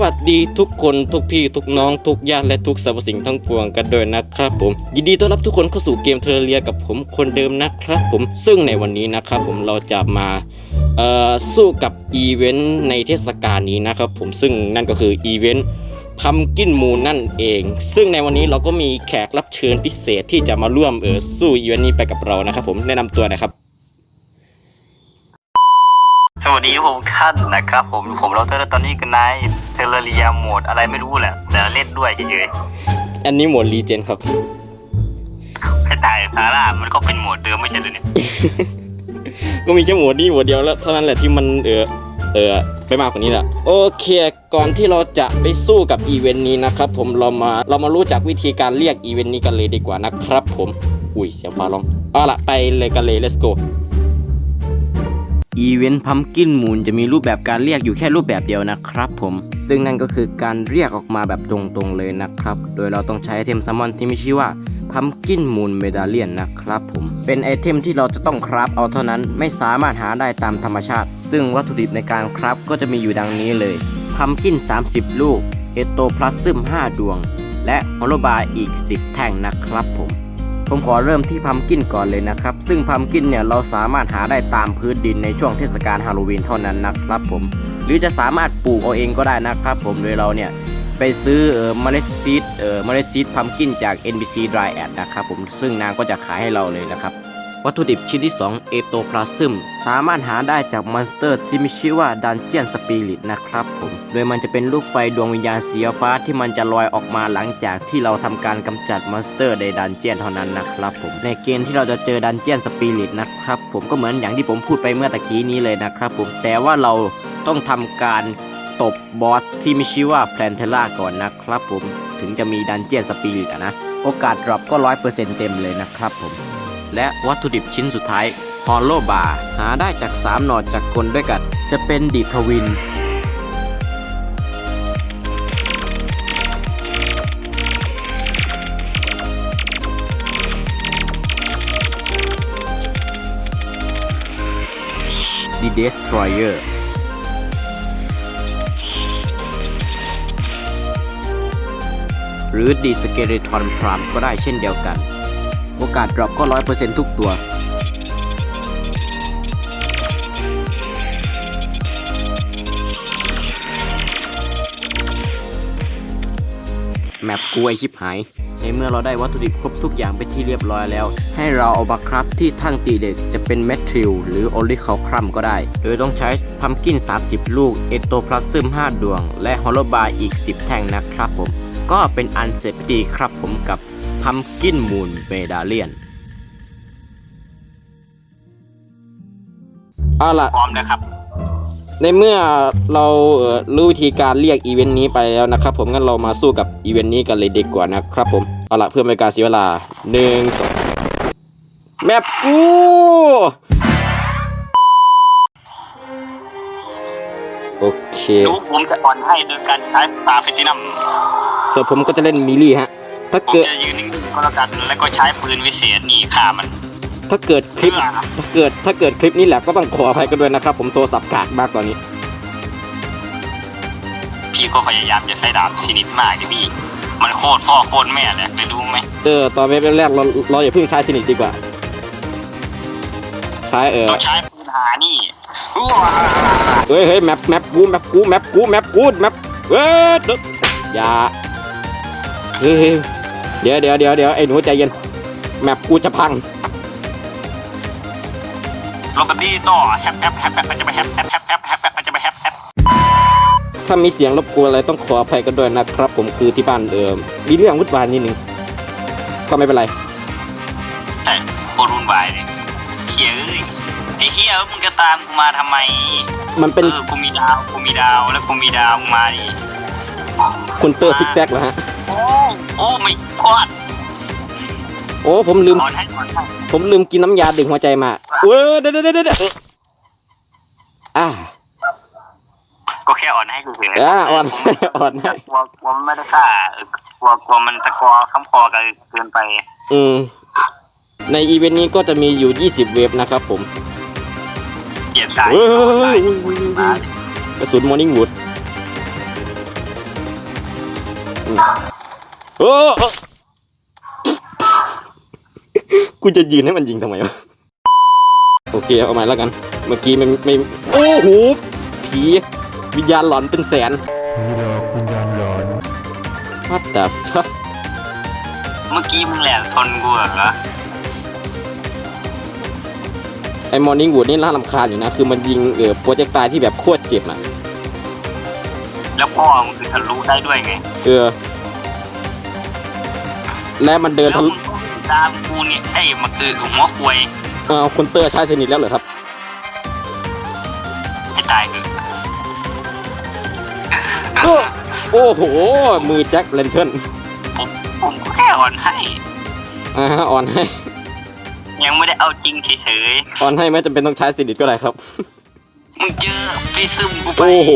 วัสดีทุกคนทุกพี่ทุกน้องทุกญาติและทุกสรรพสิ่งทั้งปวงกันด้วยนะครับผม ยินดีต้อนรับทุกคนเข้าสู่เกมเทอร์เรียกับผมคนเดิมนะครับผมซึ่งในวันนี้นะครับผมเราจะมาเอ่อสู้กับอีเวนต์ในเทศกาลนี้นะครับผมซึ่งนั่นก็คืออีเวนต์พัมกินมูนนั่นเอง ซึ่งในวันนี้เราก็มีแขกรับเชิญพิเศษที่จะมาร่วมเออสู้อีเวนต์นี้ไปกับเรานะครับผมแนะนำตัวนะครับ วัสดีผมขั้นนะครับ ผมผมเราเทอร์ตอนนี้กันนายเทเลเรียโหมดอะไรไม่รู้แหละแต่เล่นด้วยเฉยอันนี้หมวดรีเจนครับ ๆให้ตายซาร่ามันก็เป็นโหมดเดิมไม่ใช่เหรือเนี่ยก็มีแค่หมวดนี้หมวดเดียวแล้วเท่านั้นแหละที่มันเออเออไปมากกว่านี้แหละโอเค ก่อนที่เราจะไปสู้กับอีเวนต์นี้นะครับผมเรามาเรามารู้จักวิธีการเรียกอีเวนต์นี้กันเลยดีกว่านะครับ ผม อุ้ยเสียงฟ้าร้องเอาละไปเลยกันเลย let's go อีเวนต์พัมกินมูนจะมีรูปแบบการเรียกอยู่แค่รูปแบบเดียวนะครับผม ซึ่งนั่นก็คือการเรียกออกมาแบบตรงๆเลยนะครับ โดยเราต้องใช้ไอเทมซัมมอนที่มีชื่อว่าพัมกินมูนเมดาเลียนนะครับผม เป็นไอเทมที่เราจะต้องคราฟเอาเท่านั้นไม่สามารถหาได้ตามธรรมชาติ ซึ่งวัตถุดิบในการคราฟก็จะมีอยู่ดังนี้เลยพัมกิน 30 ลูกเอโตพลาซึม 5 ดวง และฮอลโลบาอีก 10 แท่งนะครับผม ผมขอเริ่มที่พัมกินก่อนเลยนะครับ ซึ่งพัมกินเนี่ยเราสามารถหาได้ตามพื้นดินในช่วงเทศกาลฮาโลวีนเท่านั้นนะครับผม หรือจะสามารถปลูกเอาเองก็ได้นะครับผมโดยเราเนี่ยไปซื้อเออเมล็ดซีดเออเมล็ดซีดพัมกินจาก NBC Dry Ad นะครับผมซึ่งนางก็จะขายให้เราเลยนะครับ วัตถุดิบชิ้นที่ 2 เอโตพลาซึมสามารถหาได้จากมอนสเตอร์ที่มีชื่อว่าดันเจียนสปิริตนะครับผม โดยมันจะเป็นลูกไฟดวงวิญญาณสีฟ้าที่มันจะลอยออกมาหลังจากที่เราทำการกำจัดมอนสเตอร์ในดันเจียนเท่านั้นนะครับผม ในเกมที่เราจะเจอดันเจียนสปิริตนะครับผมก็เหมือนอย่างที่ผมพูดไปเมื่อตะกี้นี้เลยนะครับผม แต่ว่าเราต้องทำการตบบอสที่มีชื่อว่าแพลนเทล่าก่อนนะครับผม ถึงจะมีดันเจียนสปิริตนะ โอกาสดรอปก็100%เต็มเลยนะครับผม และวัตถุดิบชิ้นสุดท้ายฮอลโลบาร์หาได้จาก 3 หนอดจากกลด้วยกัน จะเป็นดีทวินดีเดสทรอยเออร์หรือดีสเกเลทอนพรามก็ได้เช่นเดียวกัน โอกาสดรอปก็100%ทุกตัว แมปกูไอชิบหาย ในเมื่อเราได้วัตถุดิบครบทุกอย่างไปที่เรียบร้อยแล้ว ให้เราเอามาครับที่ทั้งตีเด็กจะเป็นเมทิลหรือโอลิคาครัมก็ได้ โดยต้องใช้พัมกิน 30 ลูก เอโตพลาซึม 5 ดวง และฮอลโลบาอีก 10 แท่งนะครับผม ก็เป็นอันเสร็จพิธีครับผมกับ พัมกินมูนเมดาเลียนเอาล่ะ พร้อมนะครับ ในเมื่อเราเอ่อรู้วิธีการเรียกอีเวนต์นี้ไปแล้วนะครับผมงั้นเรามาสู้กับอีเวนต์นี้กันเลยดีกว่านะครับผมเอาละเพื่อไม่ให้การเสียเวลาหนึ่งสองแมปกูโอเคดูผมจะอ่อนให้โดยการใช้ปลาเฟตินัม ส่วนผมก็จะเล่นมิลลี่ฮะ ถ้าผมเกิดจะยืนนิ่งๆก็แล้วกัน แล้วก็ใช้ปืนวิเศษนี่ฆ่ามันถ้าเกิดคลิป เพื่อถ้าเกิดถ้าเกิดคลิปนี้แหละก็ต้องขออภัยกันด้วยนะครับ ผมโทรศัพท์กากมากตอนนี้ พี่ก็พยายามจะใช้ดาบชนิดมากเลยพี่ มันโคตรพ่อโคตรแม่เลยเลยดูไหมเออตอนเว็บแรกเราเราอย่าเพิ่งใช้สนิทดีกว่า ใช้เออต้องใช้ปืนหานี่ว้าเฮ้ยเฮ้ยแมปแมปกูแมปกูแมปกูแมปกูแมปเฮ้ยเดี๋ยวอย่าเฮ้ยเฮ้ย เดี๋ยวเดี๋ยวเดี๋ยวเดี๋ยวไอ้หนูใจเย็น แมปกูจะพังลงกันดีต่อแฮปแฮปแฮปแฮปมันจะไปแฮปแฮปแฮปแฮปแฮปแฮปมันจะไปแฮปแฮปถ้ามีเสียงรบกวนอะไรต้องขออภัยกันด้วยนะครับ ผมคือที่บ้านเออมีเรื่องวุ่นวายนิดนึงก็ไม่เป็นไรใช่โคตรวุ่นวายเลยเฮียเอ้ยไอ้เฮียมึงจะตามกูมาทำไมมันเป็นเออกูมีดาวกูมีดาวแล้วกูมีดาวมึงมาดิคุณเตอร์ซิกแซกเหรอฮะ โอ้โอ้ไม่กอดโอ้ผมลืมอ่อนให้อ่อนให้ผมลืมกินน้ำยาดึงหัวใจมาเว้ยเดี๋ยวเดี๋ยวเดี๋ยวเดี๋ยวอ่า ก็แค่อ่อนให้กูเฉยอ่าอ่อนอ่อนให้ กลัวกลัวมันไม่ได้ฆ่าเออกลัวกลัวมันตะกอค้ำคอกันเกินไป อืม ในอีเวนต์นี้ก็จะมีอยู่ 20 เว็บนะครับผมเกลียดสายเฮ้ยตายกระสุนมอร์นิ่งวูด เออเออกูจะยืนให้มันยิงทำไมวะ โอเค เอาใหม่แล้วกัน เมื่อกี้ไม่ไม่โอ้โหผีวิญญาณหลอนเป็นแสนผีหลอกวิญญาณหลอน What the fuck เมื่อกี้มึงแหลมทนกูเหรอ ไอ้มอร์นิ่งวูดนี่น่ารำคาญอยู่นะ คือมันยิงเออโปรเจกต์ตายที่แบบโคตรเจ็บอะ แล้วพ่อมึงคือทะลุได้ด้วยไงเออ และมันเดินแล้วทะมึลุงตามกูเนี่ยไอ้มาคือหัวควยเออคุณเตอร์ใช้สนิทแล้วเหรอครับ ให้ตายเถอะโอ้โห มือแจ็คเลนเทิร์นผมผมก็แค่อ่อนให้ อ่าฮะออนให้ ยังไม่ได้เอาจริงเฉยออนให้ไม่จำเป็นต้องใช้สนิทก็ได้ครับ ๆมึงเจอไปซึมกูไปโอ้โห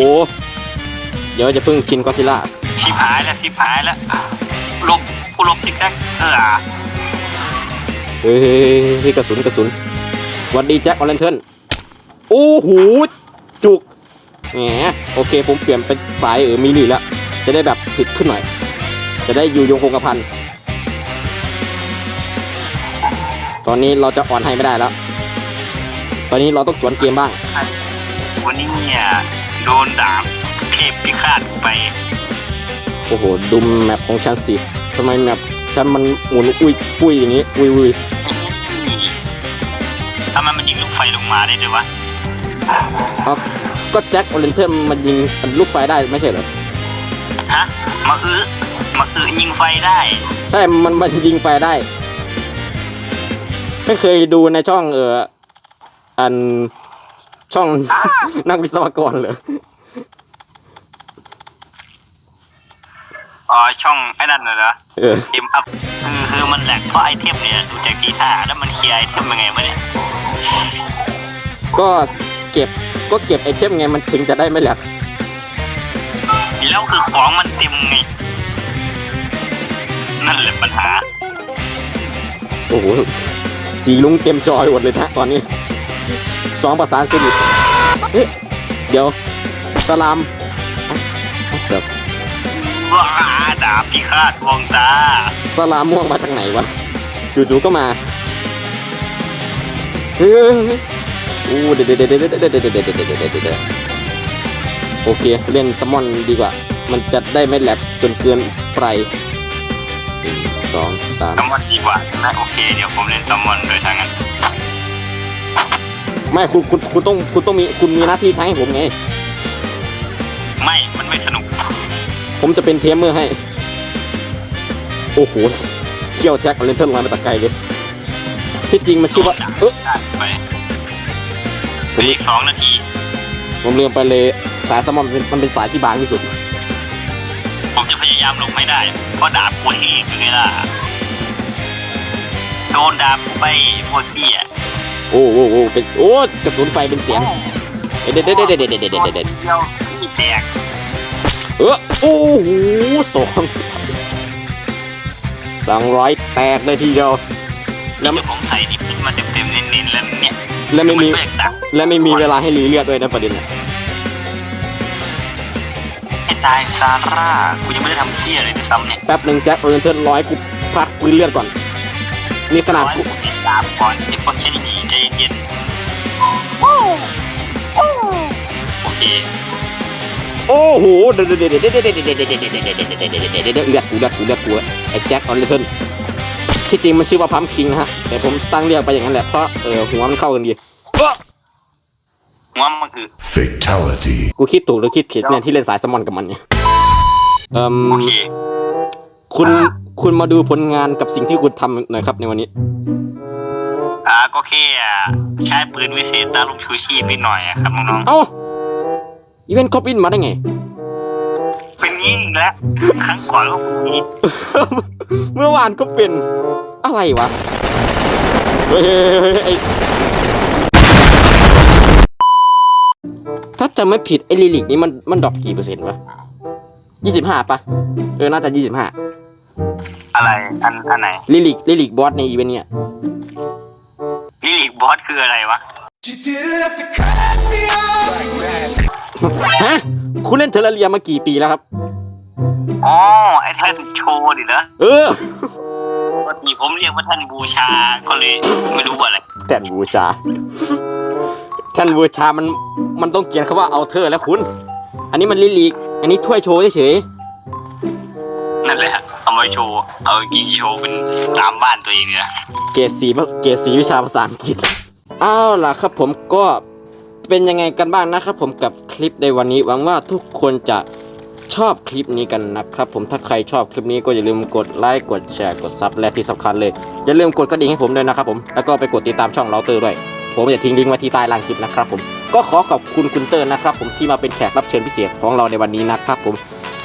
เดี๋ยวจะพึ่งชินกอซิล่าชิบหายแล้วชิบหายแล้วหลบกูหลบสิครับเออเฮ้ยกระสุนกระสุนหวัดดีแจ็คออเรนเทิร์นโอ้โหจุกแหมโอเคผมเปลี่ยนเป็นสายเออมินิแล้ว จะได้แบบถึกขึ้นหน่อย จะได้อยู่ยงคงกระพัน ตอนนี้เราจะอ่อนให้ไม่ได้แล้ว ตอนนี้เราต้องสวนเกมบ้าง วันนี้เนี่ย โดนดาบ เทพพิฆาตไป โอ้โหดูแมปของฉันสิทำไมแมปฉันมันหมุนอุ้ยปุ้ยอย่างนี้ อุ้ยอุ้ยทำไมมันยิงลูกไฟลงมาได้ด้วยวะเอาก็แจ็คออเรนเทิร์นมันยิงลูกไฟได้ไม่ใช่เหรอ ฮะ มาอื้อมาอื้อยิงไฟได้ ใช่ มันมันยิงไฟได้ ไม่เคยดูในช่องเอออันช่องนักวิศวกรเลย อ๋อช่องไอ้นั่นน่ะเหรอเออเอ็มอัพคือคือมันแหลกเพราะไอเทมเนี่ยดูจากทีท่าแล้วมันเคลียร์ไอเทมยังไงวะเนี่ยก็เก็บก็เก็บไอเทมไงมันถึงจะได้ไม่แหลกแล้วคือของมันเต็มไงนั่นแหละปัญหา โอ้โหสีลุงเต็มจอยหมดเลยนะตอนนี้สองประสานสนิทเอ๊ะเดี๋ยวสลามเอ้าเอ้าเดี๋ยวว้า ดาบพิฆาตวงตาสลามม่วงมาจากไหนวะจู่ๆก็มาเฮ้ยโอ้เด็ดเด็ดเด็ดเด็ดเด็ดเด็ดเด็ดเด็ดเด็ดเด็ดเด็ดเด็ดเด็ดโอเคเล่นซัมอนดีกว่า มันจะได้ไม่แหลกจนเกินไปหนึ่งสองสามซัมอนดีกว่าใช่ไหมโอเคเดี๋ยวผมเล่นซัมอนโดยทางนั้นไม่คุณคุณคุณต้องคุณต้องมีคุณมีหน้าที่แทงให้ผมไง ไม่ มันไม่สนุก ผมจะเป็นเทมเมอร์ให้ โอ้โหเขี้ยวแจ็คเลนเทิร์นลอยมาแตะไกลเลย ที่จริงมันชื่อว่าเออไปเหลืออีกสองนาทีผมลืมไปเลยสายสมอนมันมันเป็นสายที่บางที่สุด ผมจะพยายามหลบไม่ได้ เพราะดาบกูเองอยู่ไงล่ะ โดนดาบไปโคตรเตี้ยโอ้โหโอ้โหเป็นโอ้กระสุนไฟเป็นเสียงเด็ดเด็ดเด็ดเด็ดเด็ดเด็ดเด็ดเด็ดเด็ดเดียวที่แตกเออโอ้โหสอง สองร้อยแตกเลยทีเดียว แล้วผมใส่ที่พื้นมาเต็มๆเน้นๆแล้วเนี่ยและไม่มีนเบรกตักและไม่มีเวลาให้รีเลือดด้วยนะประเด็นน่ะให้ตายซาร่ากูยังไม่ได้ทำเที่ยอะไรด้วยซ้ำเนี่ยแป๊บหนึ่งแจ็คเลนเทิร์นร้อยกูพักปืนเลือดก่อน นี่ขนาดร้อยกูกูติดตามก่อนไอ้พวกเช่นนี้ใจเย็นโอเค โอ้โหเด็ดเด็ดเด็ดเด็ดเด็ดเด็ดเด็ดเด็ดเด็ดเด็ดเด็ดเด็ดเด็ดเด็ดเด็ดเด็ดเลือดกูเลือดกูเลือดกูไอ้แจ็คออนเลนเทิร์นที่จริงมันชื่อว่าพัมคิงนะฮะแต่ผมตั้งเรียกไปอย่างนั้นแหละเพราะเออหัวมันเข้ากันดีหัวมันคือ fatality กูคิดถูกหรือคิดผิดเนี่ยที่เล่นสายสมอนกับมันเนี่ยเอ่มโอเคคุณคุณมาดูผลงานกับสิ่งที่คุณทำหน่อยครับในวันนี้อ่าก็แค่ใช้ปืนวิเศษตาลูกชูชีพนิดหน่อยอะครับน้องเอ้าอีเวนต์ครบอินมาได้ไงๆเป็นยิ่งแล้วครั้งก่อนก็มีเมื่อวานก็เป็นอะไรวะ เฮ้ยเฮ้ยเฮ้ยเฮ้ยไอ้ถ้าจำไม่ผิดไอ้ลิลิกนี้มันมันดรอปกี่เปอร์เซ็นต์วะยี่สิบห้าปะเออ น่าจะยี่สิบห้าอะไร อันอันไหน ลิลิกลิลิกบอสในอีเวนต์เนี่ยลิลิกบอสคืออะไรวะ ฮะ คุณเล่นเทอร์เรียมากี่ปีแล้วครับ อ๋อ ไอ้ท่านโชว์ดินะเออ ปกติผมเรียกว่าท่านบูชา ก็เลยไม่รู้ว่าอะไร แท่นบูชา แท่นบูชา มัน มันต้องเขียนคำว่าเอาเธอแล้วคุณ อันนี้มันลิลีก อันนี้ถ้วยโชว์เฉยนั่นแหละฮะเอามาโชว์ เอายิงโชว์เป็นตามบ้านตัวเองเนี่ยๆเกรดสีเกรดสีวิชาภาษาอังกฤษ เอาล่ะครับผมก็ เป็นยังไงกันบ้างนะครับผมกับคลิปในวันนี้หวังว่าทุกคนจะชอบคลิปนี้กันนะครับผมถ้าใครชอบคลิปนี้ก็อย่าลืมกดไลค์กดแชร์กดซับและที่สำคัญเลย อย่าลืมกดกระดิ่งให้ผมด้วยนะครับผมแล้วก็ไปกดติดตามช่องเราเตอร์ด้วย ผมจะทิ้งลิงก์ไว้ที่ใต้ล่างคลิปนะครับผมก็ขอขอบคุณคุณเตอร์นะครับผมที่มาเป็นแขกรับเชิญพิเศษของเราในวันนี้นะครับผม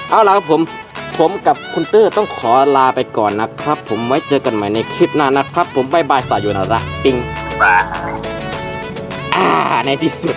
เอาล่ะครับผมผมกับคุณเตอร์ต้องขอลาไปก่อนนะครับ ผมไว้เจอกันใหม่ในคลิปหน้านะครับ ผมบายบายสายโยนาระปิงบ้า อ่าในที่สุด